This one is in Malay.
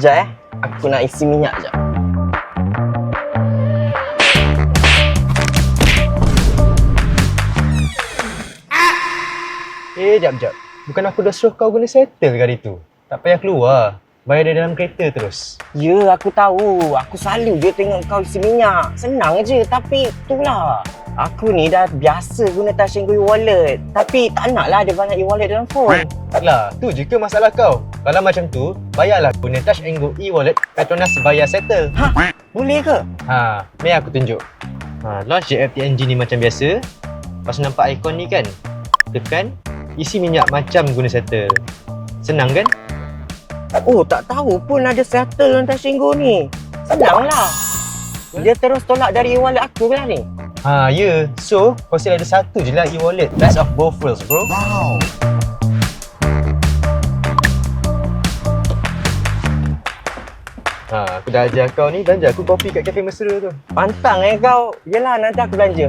Sekejap eh. Aku nak isi minyak sekejap. Eh, jap, jap. Bukan aku dah suruh kau guna settle kali tu. Tak payah keluar. Bayar dia dalam kereta terus. Ya, aku tahu. Aku selalu je tengok kau isi minyak. Senang je. Tapi itulah. Aku ni dah biasa guna touch and go e-wallet. Tapi tak naklah ada banyak e-wallet dalam phone. Lah, tu je ke masalah kau? Kalau macam tu, bayarlah guna Touch and Go e-wallet Petronas bayar settle. Ha? Boleh ke? Ha, ni aku tunjuk. Ha, launch je app TNG ni macam biasa. Lepas nampak ikon ni kan? Tekan, isi minyak macam guna settle. Senang kan? Oh, tak tahu pun ada settle dalam touch and go ni. Senanglah. Dia terus tolak dari e-wallet aku lah ni. Ha, ya. So, kau still ada satu je lah e-wallet. Best of both worlds, bro. Ha, aku dah ajar kau ni belanja aku kopi kat kafe mesra tu. Pantang eh kau. Yelah, nanti aku belanja.